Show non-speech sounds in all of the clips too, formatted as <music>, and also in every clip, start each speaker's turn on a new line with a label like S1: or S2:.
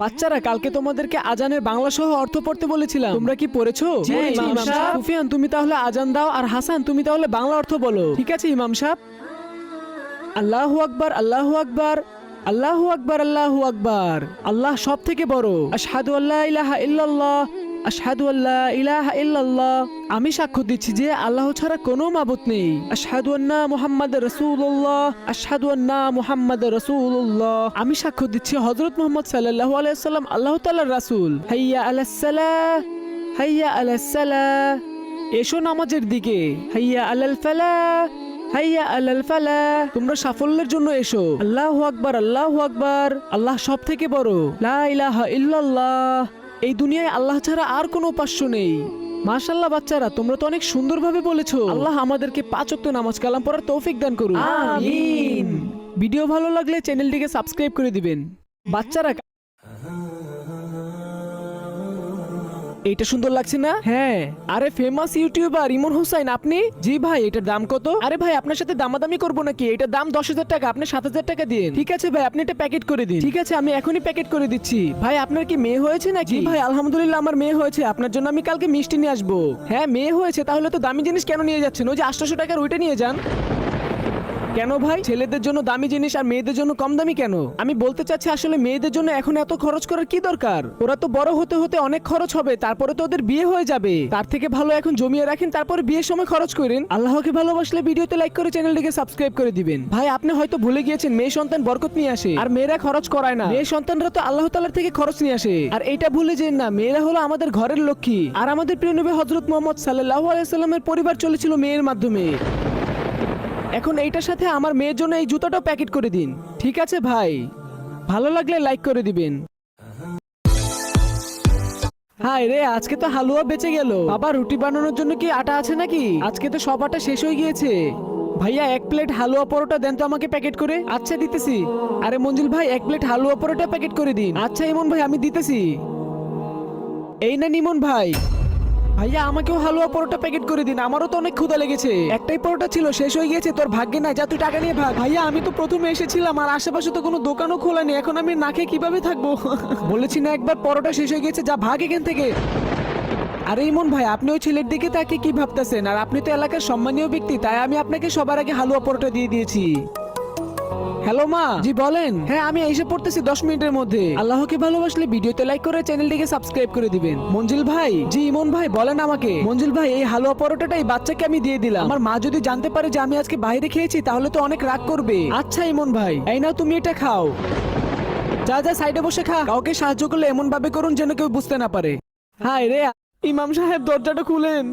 S1: বাচ্চারা কালকে তোমাদেরকে আজানের বাংলা সহ অর্থ পড়তে বলেছিলাম। তোমরা কি পড়েছো? হ্যাঁ,
S2: ইমাম। সাহেব।
S1: সুফিয়ান তুমি তাহলে আজান দাও আর হাসান তুমি তাহলে বাংলা অর্থ বলো। ঠিক আছে ইমাম সাহেব? আল্লাহু আকবার আল্লাহু আকবার আল্লাহু আকবার আল্লাহু আকবার। আল্লাহ সব থেকে বড়। আশহাদু আল্লাহ ইলাহা ইল্লাল্লাহ। আশহাদু আল্লাহ ইলাহা ইল্লাল্লাহ। আমি সাক্ষ্য দিচ্ছি যে আল্লাহ ছাড়া কোনো মাবুত নেই। আশহাদু আন্না মুহাম্মদ রাসূলুল্লাহ। আশহাদু আন্না মুহাম্মদ রাসূলুল্লাহ। আমি সাক্ষ্য দিচ্ছি হযরত মুহাম্মদ সাল্লাল্লাহু আলাইহি সাল্লাম আল্লাহ তাআলার রাসূল। হাইয়া আলাস সালাহ, হাইয়া আলাস সালাহ। এসো নামাজের দিকে। হাইয়া আলাল ফালাহ, হাইয়া আলাল ফালাহ। তোমরা সাফল্যের জন্য এসো। আল্লাহু আকবার আল্লাহু আকবার। আল্লাহ সব থেকে বড়। লা ইলাহা ইল্লাল্লাহ। এই দুনিয়ায় আল্লাহ ছাড়া আর কোনো উপাস্য নেই। মাশাল্লাহ বাচ্চারা তোমরা তো অনেক সুন্দরভাবে বলেছ। আল্লাহ আমাদেরকে পাঁচ ওয়াক্ত নামাজ কালাম পড়ার তৌফিক দান করুন। ভিডিও ভালো লাগলে চ্যানেলটিকে সাবস্ক্রাইব করে দিবেন। বাচ্চারা এইটা সুন্দর লাগছে না? হ্যাঁ। আরে ফেমাস ইউটিউবার ইমন হোসাইন আপনি? জি ভাই এটার দাম কত? আরে ভাই আপনার সাথে দামাদামি করব নাকি? এটার দাম দশ হাজার টাকা আপনি সাত হাজার টাকা দিন ঠিক আছে ভাই আপনি এটা প্যাকেট করে দিন। ঠিক আছে আমি এখনই প্যাকেট করে দিচ্ছি। ভাই আপনার কি মেয়ে হয়েছে নাকি? ভাই আলহামদুলিল্লাহ আমার মেয়ে হয়েছে। আপনার জন্য আমি কালকে মিষ্টি নিয়ে আসব। হ্যাঁ মেয়ে হয়েছে তাহলে তো দামি জিনিস কেন নিয়ে যাচ্ছেন? ওই যে আটশোশো টাকার ওইটা নিয়ে যান। কেন ভাই? ছেলেদের জন্য দামি জিনিস আর মেয়েদের জন্য কম দামি কেন? আমি বলতে চাচ্ছি আসলে মেয়েদের জন্য এখন এত খরচ করার কি দরকার? ওরা তো বড় হতে হতে অনেক খরচ হবে, তারপরে তো ওদের বিয়ে হয়ে যাবে। তার থেকে ভালো এখন জমিয়ে রাখেন, তারপরে বিয়ের সময় খরচ করেন। আল্লাহকে ভালোবাসলে ভিডিওতে লাইক করে চ্যানেলটিকে সাবস্ক্রাইব করে দিবেন। ভাই, আপনি হয়তো ভুলে গিয়েছেন, মেয়ে সন্তান বরকত নিয়ে আসে। আর মেয়েরা খরচ করায় না। মেয়ে সন্তানরা তো আল্লাহ তালার থেকে খরচ নিয়ে আসে। আর এইটা ভুলে যেন না, মেয়েরা হলো আমাদের ঘরের লক্ষ্মী। আর আমাদের প্রিয় নবী হজরত মোহাম্মদ সাল্লাহ আলাইসাল্লামের পরিবার চলেছিল মেয়ের মাধ্যমে। এখন এইটার সাথে আমার মেয়ের জন্য এই জুতাটাও প্যাকেট করে দিন। ঠিক আছে ভাই? ভালো লাগলে লাইক করে দিবেন। হাই রে, আজকে তো হালুয়া বেঁচে গেল। বাবা, রুটি বানানোর জন্য কি আটা আছে নাকি? আজকে তো সব আটা শেষ হয়ে গিয়েছে। ভাইয়া, এক প্লেট হালুয়া পরোটা দেন তো আমাকে প্যাকেট করে। আচ্ছা দিতেছি। আরে মঞ্জুল ভাই, এক প্লেট হালুয়া পরোটা প্যাকেট করে দিন। আচ্ছা ইমন ভাই, আমি দিতেছি। এই না নিমন ভাই। ভাইয়া, আমাকেও হালুয়া পরোটা প্যাকেট করে দিন, আমারও তো অনেক ক্ষুধা লেগেছে। একটাই পরোটা ছিল, শেষ হয়ে গিয়েছে, তোর ভাগ্যে নাই, যা তুই টাকা নিয়ে ভাগ। ভাইয়া, আমি তো প্রথমে এসেছিলাম, আর আশেপাশে তো কোনো দোকানও খোলা নেই, এখন আমি নাকে কীভাবে থাকব? <laughs> বলেছি না একবার পরোটা শেষ হয়ে গেছে যা ভাগ এখান থেকে। আরে ইমন ভাই, আপনি ওই ছেলের দিকে তাকে কি ভাবতেছেন? আর আপনি তো এলাকার সম্মানীয় ব্যক্তি, তাই আমি আপনাকে সবার আগে হালুয়া পরোটা দিয়ে দিয়েছি। হ্যালো মা। জি বলেন। হ্যাঁ আমি এসে পড়তেছি দশ মিনিটের মধ্যে। আল্লাহকে ভালোবাসলে ভিডিওতে লাইক করে চ্যানেলটিকে সাবস্ক্রাইব করে দিবেন। মঞ্জিল ভাই জি ইমন ভাই বলেন আমাকে। মঞ্জিল ভাই এই হালুয়া পরোটাটাই বাচ্চাকে আমি দিয়ে দিলাম। আমার মা যদি জানতে পারে যে আমি আজকে বাইরে খেয়েছি তাহলে তো অনেক রাগ করবে। আচ্ছা ইমন ভাই। এই নাও তুমি এটা খাও। যা যা সাইডে বসে খা। কাউকে সাহায্য করলে এমন ভাবে করুন যেন কেউ বুঝতে না পারে। হাই রে ইমাম সাহেব দরজাটা খুলেন।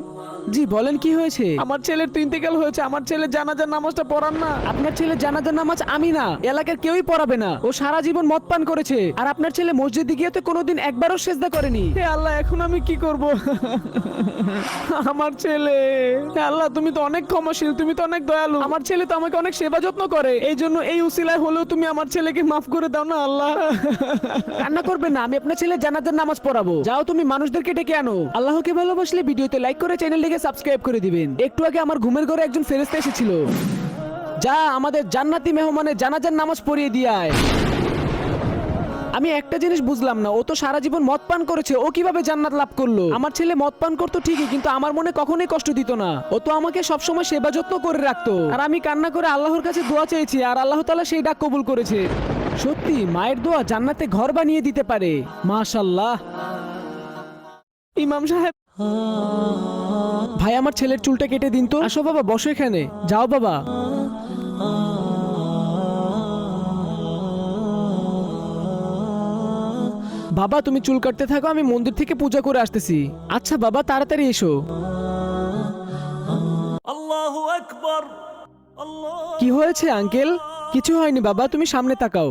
S1: জি বলেন কি হয়েছে? আমার ছেলের তো ইন্তেকাল হয়েছে আমার ছেলে জানাজার নামাজটা পড়ান না। আপনার ছেলে জানাজার নামাজ আমি না এলাকার কেউই পড়াবে না। ও সারা জীবন মদ পান করেছে আর আপনার ছেলে মসজিদে গিয়ে তো কোনোদিন একবারও সেজদা করেনি। হে আল্লাহ এখন আমি কি করব? আমার ছেলে হে আল্লাহ তুমি তো অনেক ক্ষমাশীল তুমি তো অনেক দয়ালু। আমার ছেলে তো আমাকে অনেক সেবা যত্ন করে এই জন্য এই উসিলায় হলেও তুমি আমার ছেলেকে মাফ করে দাও না আল্লাহ। কান্না করবে না আমি আপনার ছেলে জানাজার নামাজ পড়াবো। যাও তুমি মানুষদেরকে ডেকে আনো। আল্লাহকে ভালোবাসলে ভিডিওতে লাইক করে চ্যানেলটিকে সাবস্ক্রাইব করে দিবেন। একটু আগে আমার ঘুমের ঘরে একজন ফেরেস্তা এসেছিল। যা আমাদের জান্নাতি মেহমানের জানাজার নামাজ পড়িয়ে দিয়ে আমি একটা জিনিস বুঝলাম না, ও তো সারা জীবন মদ পান করেছে, ও কীভাবে জান্নাত লাভ করল? আমার ছেলে মদ পান করতো ঠিকই, কিন্তু আমার মনে কখনোই কষ্ট দিত না। ও তো আমাকে সবসময় সেবা যত্ন করে রাখতো। আর আমি কান্না করে আল্লাহর কাছে দোয়া চেয়েছি, আর আল্লাহ তাআলা সেই ডাক কবুল করেছে। সত্যি, মায়ের দোয়া জান্নাতে ঘর বানিয়ে দিতে পারে। মাশাল্লাহ ইমাম সাহেব ভাই আমার ছেলের চুলটা কেটে দিন তো। আসো বাবা বসো এখানে। যাও বাবা। বাবা তুমি চুল কাটতে থাকো আমি মন্দির থেকে পূজা করে আসতেছি। আচ্ছা বাবা তাড়াতাড়ি এসো।
S2: আল্লাহু আকবার
S1: কি হয়েছে আঙ্কেল? কিছু হয়নি বাবা তুমি সামনে তাকাও।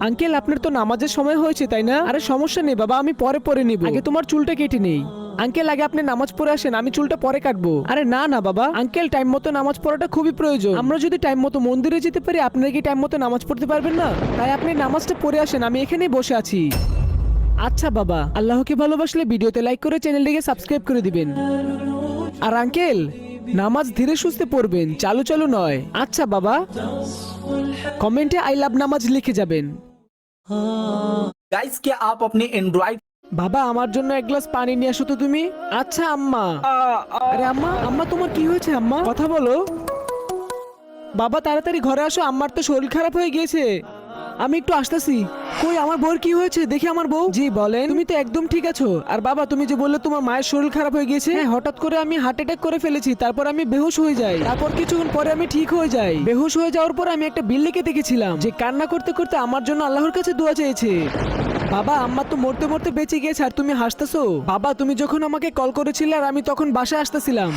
S1: আঙ্কেল আপনার তো নামাজের সময় হয়েছে তাই না? আরে সমস্যা নেই বাবা আমি পরে পরে নিব। আগে তোমার চুলটা কেটে নেই। আঙ্কেল আগে আপনি নামাজ পড়ে আসেন আমি চুলটা পরে কাটবো আরে না না বাবা আঙ্কেল টাইম মতো নামাজ পড়াটা খুবই প্রয়োজন আমরা যদি টাইম মতো মন্দিরে যেতে পারি আপনারা কি টাইম মতো নামাজ পড়তে পারবেন না তাই আপনি নামাজটা পড়ে আসেন আমি এখানেই বসে আছি আচ্ছা বাবা আল্লাহকে ভালোবাসলে ভিডিওতে লাইক করে চ্যানেলটিকে সাবস্ক্রাইব করে দিবেন আর আঙ্কেল নামাজ ধীরে সুস্থে পড়বেন চালু চালু নয় আচ্ছা বাবা কমেন্টে আই লাভ নামাজ লিখে যাবেন
S3: गाइस क्या आप अपने एंड्रॉइड
S1: বাবা, আমার জন্য এক গ্লাস পানি নিয়ে আসো তো তুমি। আচ্ছা আম্মা। আরে আম্মা আম্মা, তোমার কি হয়েছে, আম্মা? কথা বলো। বাবা, তাড়াতাড়ি ঘরে আসো, আম্মার তো শরীর খারাপ হয়ে গিয়েছে। আমি একটু আসতেছি। কই, আমার বউর কি হয়েছে? দেখি আমার বউ। জি, বলেন। তুমি তো একদম ঠিক আছো। আর বাবা, তুমি যে বললে তোমার মায়ের শরীর খারাপ হয়ে গিয়েছে হ্যাঁ হঠাৎ করে আমি হার্ট অ্যাটাক করে ফেলেছি, তারপর আমি বেহুশ হয়ে যাই। তারপর কিছুক্ষণ পরে আমি ঠিক হয়ে যাই। বেহুশ হয়ে যাওয়ার পর আমি একটা বিল্লিকে দেখেছিলাম, যে কান্না করতে করতে আমার জন্য আল্লাহর কাছে দোয়া চেয়েছে। বাবা, আম্মা তো মরতে মরতে বেঁচে গিয়েছে আর তুমি হাসতেছো। বাবা, তুমি যখন আমাকে কল করেছিলে আর আমি তখন বাসায় আসতেছিলাম।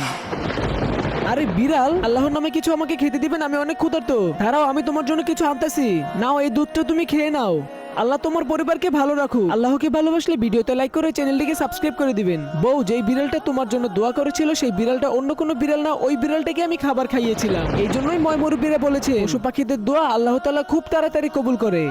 S1: আরে বিড়াল, আল্লাহর নামে কিছু আমাকে খেতে দিবেন, আমি অনেক ক্ষুধার্ত। দাঁড়াও, আমি তোমার জন্য কিছু আনতেছি। নাও, এই দুধটা তুমি খেয়ে নাও। আল্লাহ তোমার পরিবারকে ভালো রাখো আল্লাহকে ভালোবাসলে ভিডিওতে লাইক করে চ্যানেলটিকে সাবস্ক্রাইব করে দিবেন। বউ, যেই বিড়ালটা তোমার জন্য দোয়া করেছিল, সেই বিড়ালটা অন্য কোনো বিড়াল না, ওই বিড়ালটাকে আমি খাবার খাইয়েছিলাম। এই জন্যই ময় মুরব্বীরা বলেছে, পশু পাখিদের দোয়া আল্লাহ তাআলা খুব তাড়াতাড়ি কবুল করে।